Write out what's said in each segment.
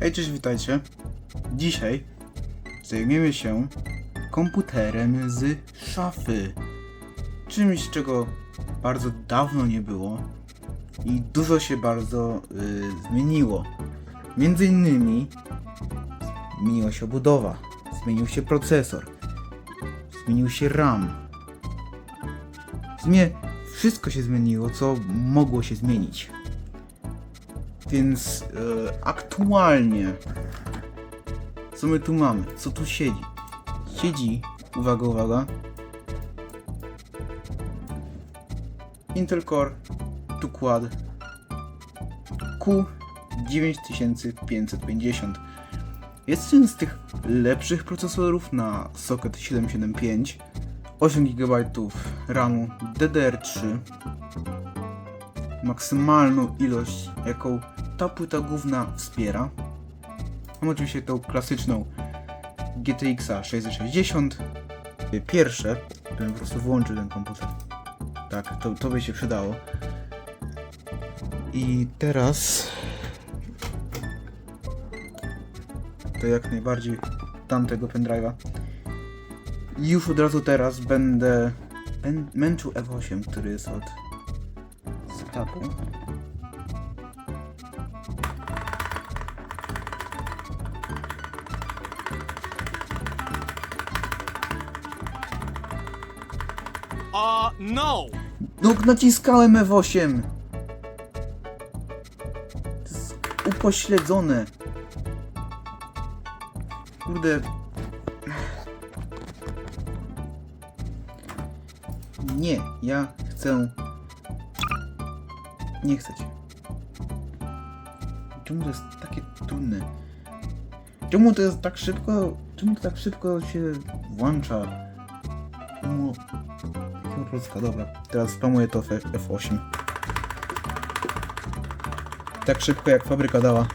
Hej, cześć, witajcie. Dzisiaj zajmiemy się komputerem z szafy. Czymś, czego bardzo dawno nie było i dużo się bardzo y, zmieniło. Między innymi zmieniła się obudowa, zmienił się procesor, zmienił się RAM. Zmie wszystko się zmieniło, co mogło się zmienić. Więc e, aktualnie co my tu mamy? Co tu siedzi? Siedzi, uwaga, uwaga. Intel Core tu Quad Q9550. Jest jeden z tych lepszych procesorów na socket 775. 8 GB RAMu DDR3 maksymalną ilość, jaką ta płyta główna wspiera. Mam oczywiście tą klasyczną GTX 660. Pierwsze, bym po prostu włączył ten komputer. Tak, to, to by się przydało. I teraz to jak najbardziej tamtego pendrive'a. Już od razu teraz będę męczył F8, który jest od setupu. No! No naciskałem F8! To jest upośledzone. Kurde. Nie, ja chcę... Nie chcę cię. Czemu to jest takie trudne? Czemu to jest tak szybko... Czemu to tak szybko się włącza? No... Polska, dobra. Teraz spamuję to w F8. Tak szybko jak fabryka dała.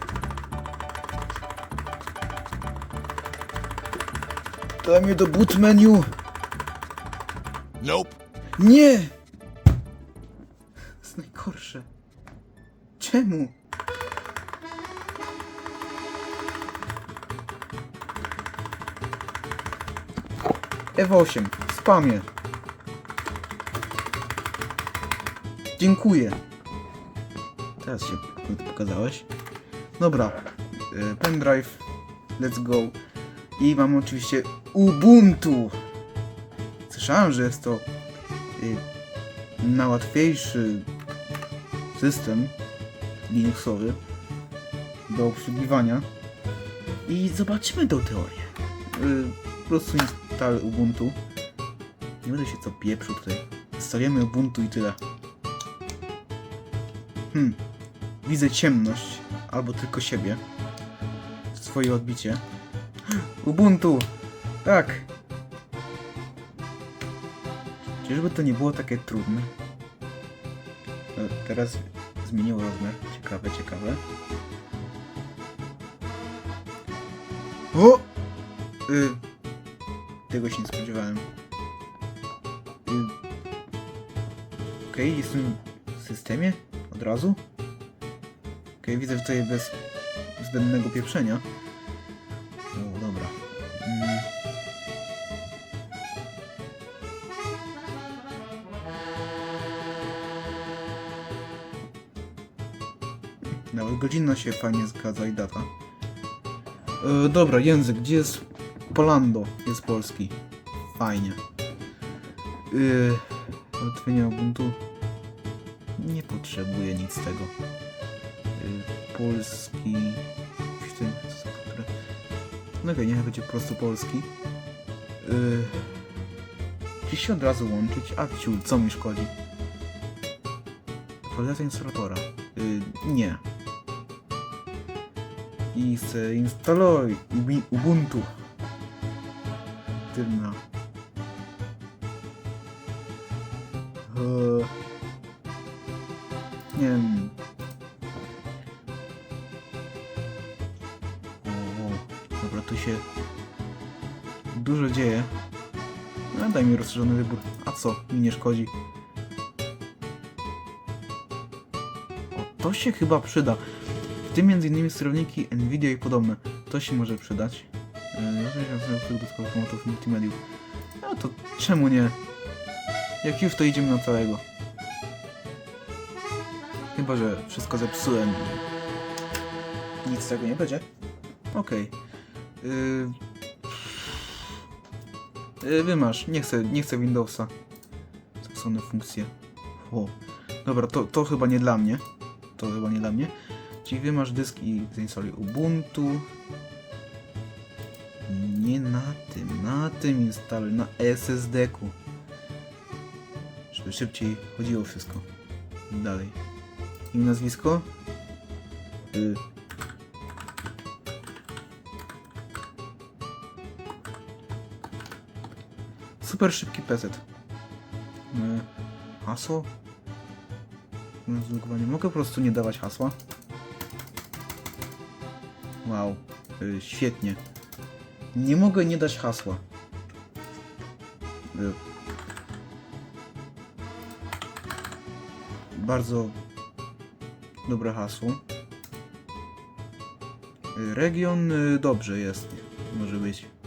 Daj mnie do boot menu! Nope. Nie! To jest najgorsze. Czemu? F8, spamie. Dziękuję. Teraz się pokazałeś. Dobra. y, Pendrive. Let's go. I mam oczywiście Ubuntu. Słyszałem, że jest to y, najłatwiejszy system Linuxowy do obsługiwania. I zobaczymy tą teorię. Y, po prostu install Ubuntu. Nie będę się co pieprzył tutaj. Stawiamy Ubuntu i tyle. Hmm. Widzę ciemność. Albo tylko siebie. Swoje odbicie. Ubuntu! Tak! Czyżby to nie było takie trudne? E, Teraz zmieniło rozmiar. Ciekawe, ciekawe. O! Y, tego się nie spodziewałem. Y, Okej, jestem w systemie od razu. Okej, widzę, że tutaj bez zbędnego pieprzenia. O, dobra. Mm. Nawet godzina się fajnie zgadza i data. E, dobra, język. Gdzie jest Polando? Jest polski. Fajnie. Yy, ułatwienia Ubuntu. Nie potrzebuję nic tego. Yy, polski. No okej, niech będzie po prostu polski. Yy, czy się od razu łączyć? A ciul, co mi szkodzi? Aktualizacja instalatora. Yy, nie. I zainstaluj Ubi- Ubuntu. Tylna. Dobra, tu się dużo dzieje. No, daj mi rozszerzony wybór. A co? Mi nie szkodzi. O, to się chyba przyda. W tym m.in. sterowniki Nvidia i podobne. To się może przydać. Yy, do formatów multimediów. No to czemu nie? Jak już to idziemy na całego. Chyba, że wszystko zepsułem. Nic z tego nie będzie. Okej. Yy... Yy, wymasz. Nie chcę, nie chcę Windowsa. Stosowne funkcje. O. Dobra, to, to chyba nie dla mnie. To chyba nie dla mnie. Czyli wymasz dysk i zainstaluj Ubuntu. Nie na tym, na tym instaluj, na SSD-ku. Żeby szybciej chodziło wszystko. Dalej. Imię, nazwisko? Y. Super szybki. Y. Hasło? Zlogowanie. Mogę po prostu nie dawać hasła? Wow. Y, świetnie. Nie mogę nie dać hasła. Y. Bardzo dobre hasło. Y, Region dobrze jest. Może być.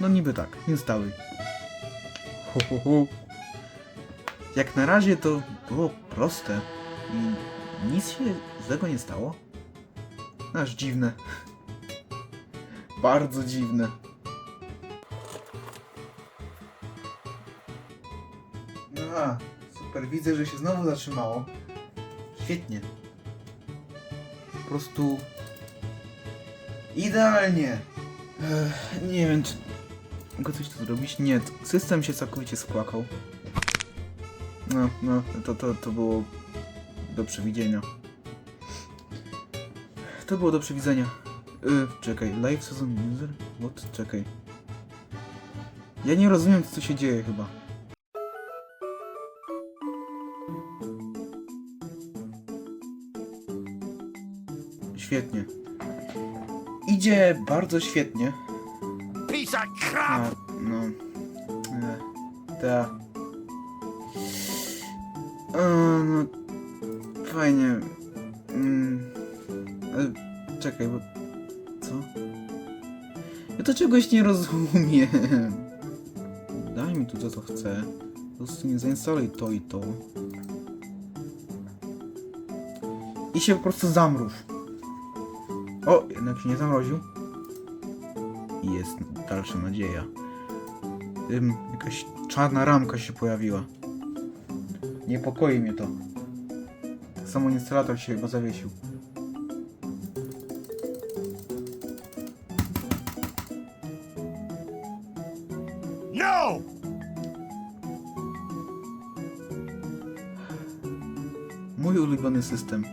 No niby tak, instaluj. Ho, ho, ho. Jak na razie to było proste i nic się złego nie stało. Aż dziwne. Bardzo dziwne. A, super, widzę, że się znowu zatrzymało. Świetnie. Prostu... Idealnie. Ech, nie wiem, czy mogę coś tu zrobić? Nie, system się całkowicie spłakał. No, no, to, to, to było do przewidzenia. To było do przewidzenia. Yy, czekaj, live season user? What? Czekaj. Ja nie rozumiem, co się dzieje chyba. Bardzo świetnie. Piece of A, crap! no. E, ta. E, no. Fajnie. Mm. Czekaj, bo. Co? Ja to czegoś nie rozumiem. Daj mi tu to, co chcę. Po prostu nie zainstaluj to i to. I się po prostu zamrów. O, jednak się nie zamroził. I jest dalsza nadzieja. Ym, jakaś czarna ramka się pojawiła. Niepokoi mnie to. Tak samo instalator się chyba zawiesił. No! Mój ulubiony system.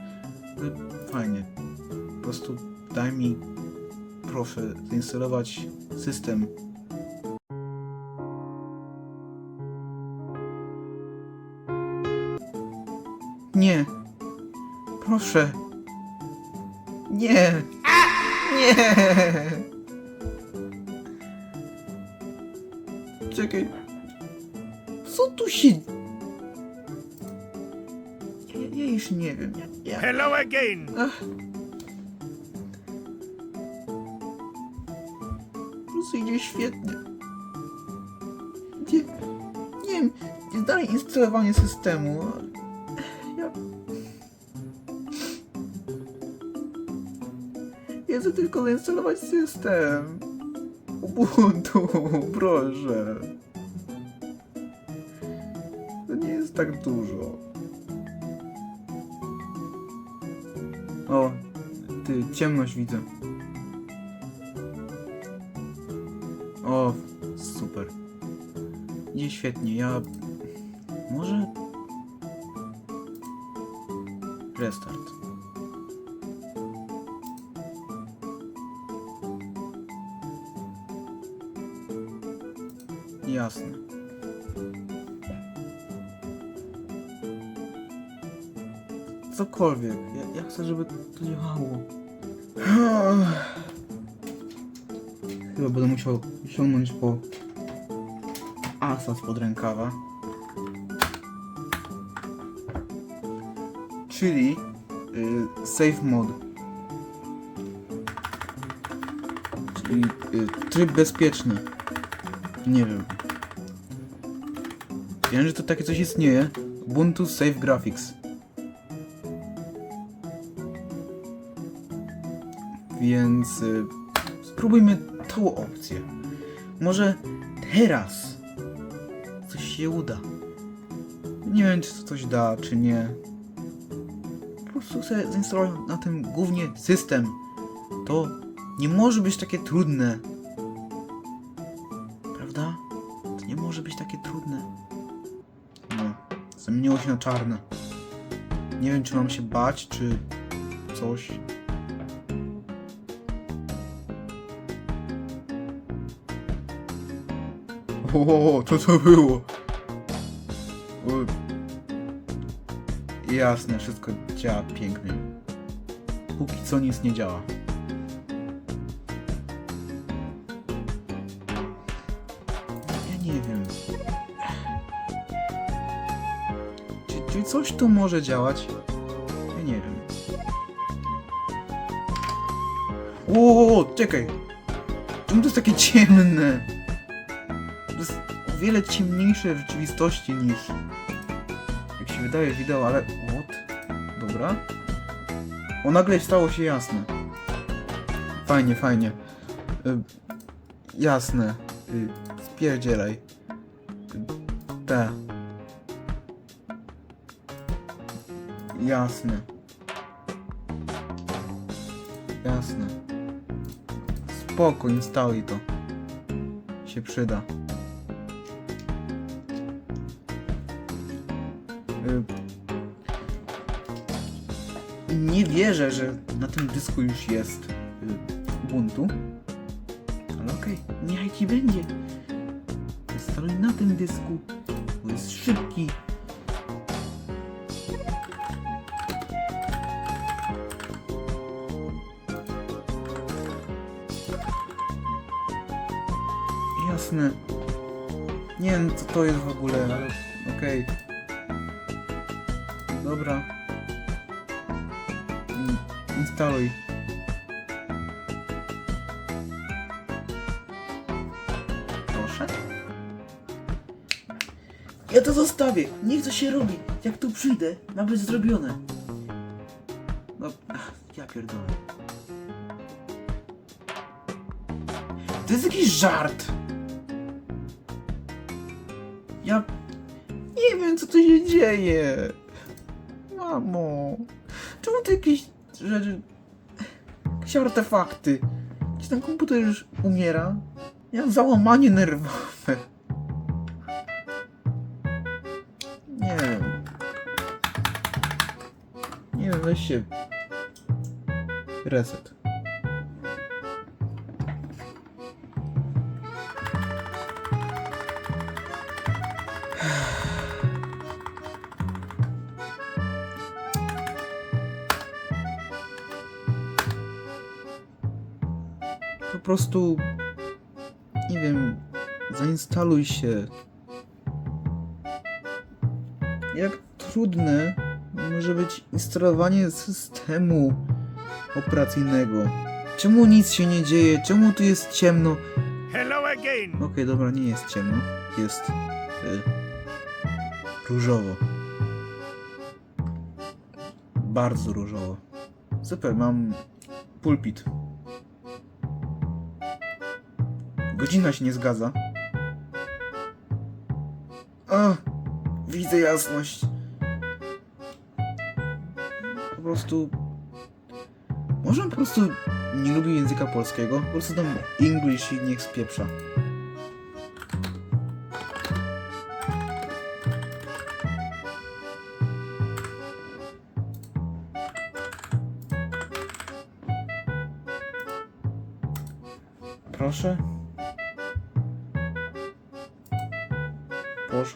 Ale Fajnie. Po prostu daj mi, proszę, zainstalować system. Nie. Proszę. Nie. Nie. Czekaj. Co tu się... Ja, ja już nie wiem. Ja, ja... Hello again! Ach. Prostu idzie świetnie. Nie, nie wiem, jest dalej instalowanie systemu. Ja... Chcę tylko zainstalować system. Ubuntu, proszę. To nie jest tak dużo. O, ty, ciemność widzę. Idzie świetnie, ja... Może... Restart. Jasne. Cokolwiek. Ja, ja chcę, żeby to działało. Chyba będę musiał sięgnąć po masa spod rękawa. Czyli y, safe mode. Czyli y, tryb bezpieczny. Nie wiem. Wiem, że to takie coś istnieje. Ubuntu Safe Graphics. Więc y, spróbujmy tą opcję. Może teraz się uda. Nie wiem, czy to coś da, czy nie. Po prostu sobie zainstaluję na tym głównie system. To nie może być takie trudne. Prawda? To nie może być takie trudne. No, zamieniło się na czarne. Nie wiem, czy mam się bać, czy coś. O, co było? Jasne, wszystko działa pięknie. Póki co nic nie działa. Ja nie wiem. Czy, czy coś tu może działać? Ja nie wiem. O, czekaj! Czemu to jest takie ciemne? Wiele ciemniejsze w rzeczywistości niż jak się wydaje wideo, ale what? Dobra. O, nagle stało się jasne. Fajnie, fajnie. Y, jasne. Y, spierdzielaj. Te. Jasne. Jasne. Spoko, instaluj to. Się przyda. Nie wierzę, że na tym dysku już jest y, Ubuntu. Ale okej, niechaj ci będzie. Instaluj na tym dysku, bo jest szybki. Jasne. Nie wiem co to jest w ogóle, ale okej. Dobra. Instaluj. Proszę. Ja to zostawię. Niech to się robi. Jak tu przyjdę, ma być zrobione. No, ach, ja pierdolę. To jest jakiś żart. Ja nie wiem, co tu się dzieje. Mamo, czemu tu jakieś rzeczy... Jakieś artefakty? Czy ten komputer już umiera? Ja mam załamanie nerwowe. Nie wiem. Nie wiem, weź się... Reset. Prostu nie wiem, zainstaluj się. Jak trudne może być instalowanie systemu operacyjnego? Czemu nic się nie dzieje? Czemu tu jest ciemno? Hello again. Okej, dobra, nie jest ciemno. Jest y, różowo. Bardzo różowo. Super, mam pulpit. Godzina się nie zgadza. A, widzę jasność. Po prostu. Może on po prostu nie lubi języka polskiego? Po prostu tam English i niech spieprza.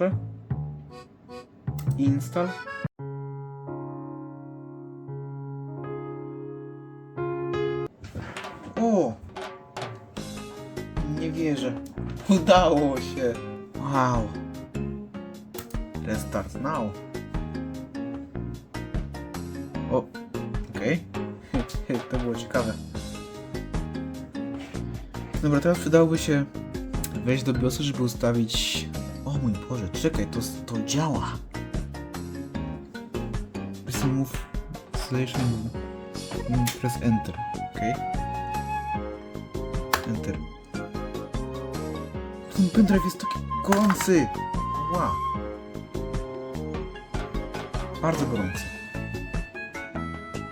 Proszę. Install. O! Nie wierzę. Udało się. Wow. Restart now. O, okej. to było ciekawe. Dobra, teraz przydałoby się wejść do BIOSu, żeby ustawić... Mój Boże, czekaj, to, to działa. Press move selection press enter, okej. Enter. Ten pendrive jest taki gorący! Wow. Bardzo gorący.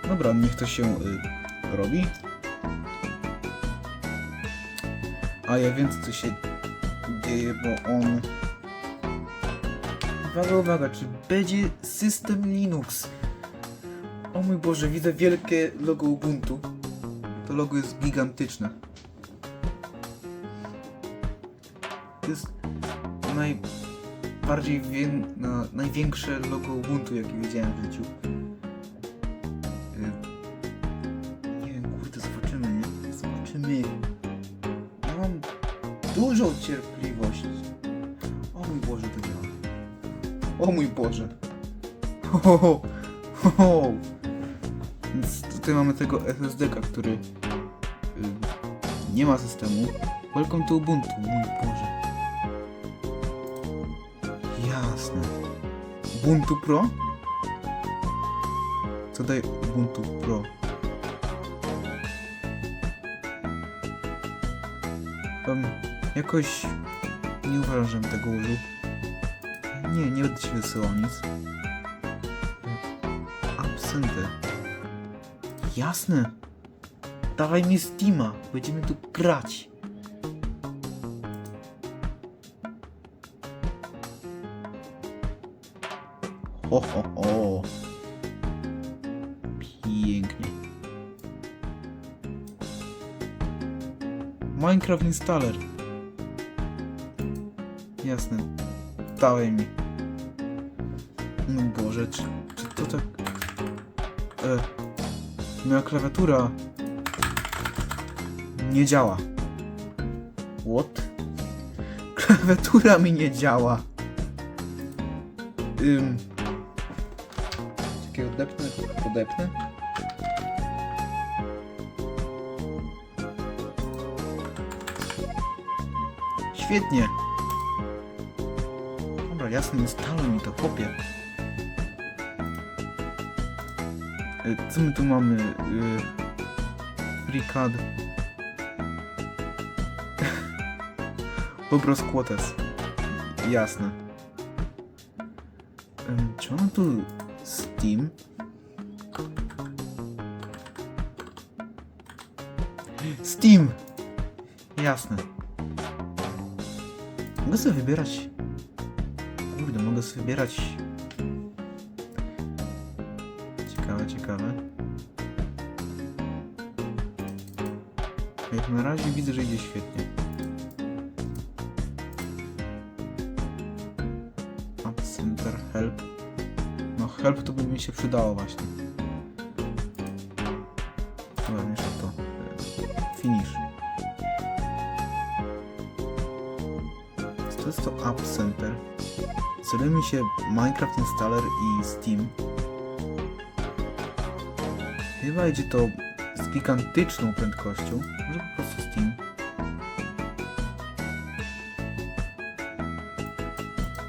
Dobra, niech to się y, robi. A ja wiem co się dzieje, bo on... Uwaga, uwaga, czy będzie system Linux? O mój Boże, widzę wielkie logo Ubuntu. To logo jest gigantyczne. To jest najbardziej wię... na, największe logo Ubuntu, jakie widziałem w życiu. Y, Nie wiem, kurde, zobaczymy, nie? Zobaczymy. Ja mam dużą cierpliwość. O mój Boże. Ho, ho, ho. Więc tutaj mamy tego SSD-ka, który y, nie ma systemu. Welcome to Ubuntu, mój Boże. Jasne. Ubuntu Pro? Co daje Ubuntu Pro? Um, jakoś nie uważam, żebym tego użył. Nie, nie będę ci wysyłał nic. Absentę. Jasne. Dawaj mi Steama. Będziemy tu grać. Ho, ho, ho. Pięknie. Minecraft Installer. Jasne. Dawaj mi. Boże, czy, czy to tak... E, moja klawiatura... Nie działa. What? Klawiatura mi nie działa. Ym... Czekaj, odepnę, podepnę. Świetnie. Dobra, jasne, instaluj mi to, chłopie. Co my tu mamy? Y, FreeCAD. Pobros Quotes. Jasne. Czy mam tu Steam? Steam! Jasne. Mogę sobie wybierać. Kurde, mogę sobie wybierać. Ciekawe. Jak na razie widzę, że idzie świetnie. App Center, Help. No, Help to by mi się przydało właśnie. Dobra, jeszcze to. E, Finish. To jest to App Center. Celuje mi się Minecraft Installer i Steam. Chyba idzie to z gigantyczną prędkością. Może po prostu Steam.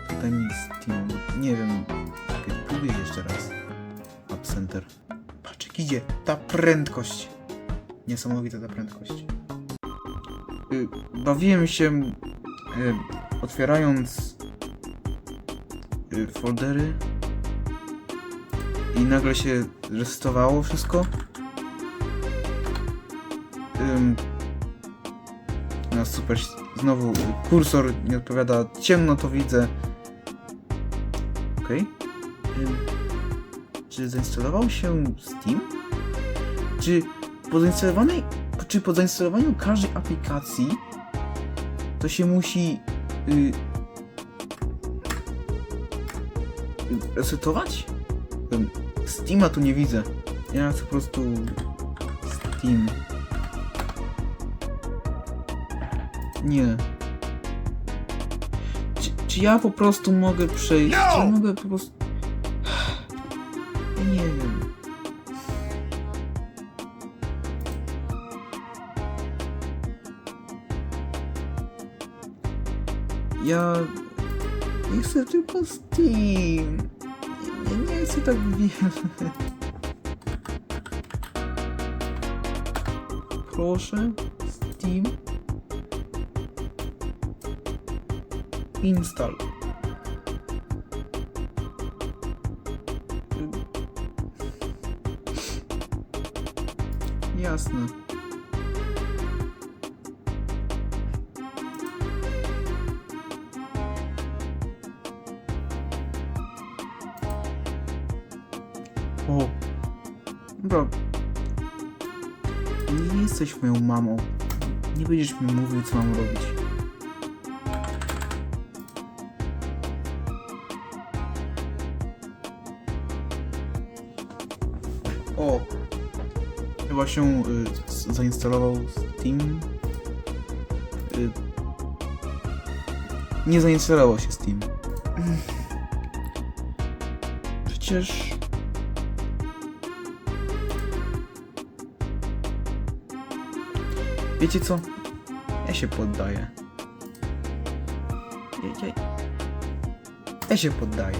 Tutaj mi Steam. Nie wiem. Czekaj, próbuję jeszcze raz. App Center. Patrz jak idzie. Ta prędkość. Niesamowita ta prędkość. Y, bawiłem się y, otwierając y, foldery i nagle się resetowało wszystko. Ym, no super, znowu kursor nie odpowiada, ciemno to widzę. Okej. Ym, Czy zainstalował się Steam? Czy po zainstalowanej, czy po zainstalowaniu każdej aplikacji to się musi y, y, resetować? Steama tu nie widzę. Ja po prostu... Steam. Nie. Czy, czy ja po prostu mogę przejść? No! Czy mogę po prostu... Nie wiem. Ja... Nie chcę tylko Steam. Nie, nie chcę tak wiele. Proszę, Steam. Install. Jasne. Jesteś moją mamą. Nie będziesz mi mówił, co mam robić. O. Chyba się y, zainstalował Steam. Y, nie zainstalował się Steam. Przecież... Wiecie co? Ja się poddaję. Ja, ja, ja się poddaję.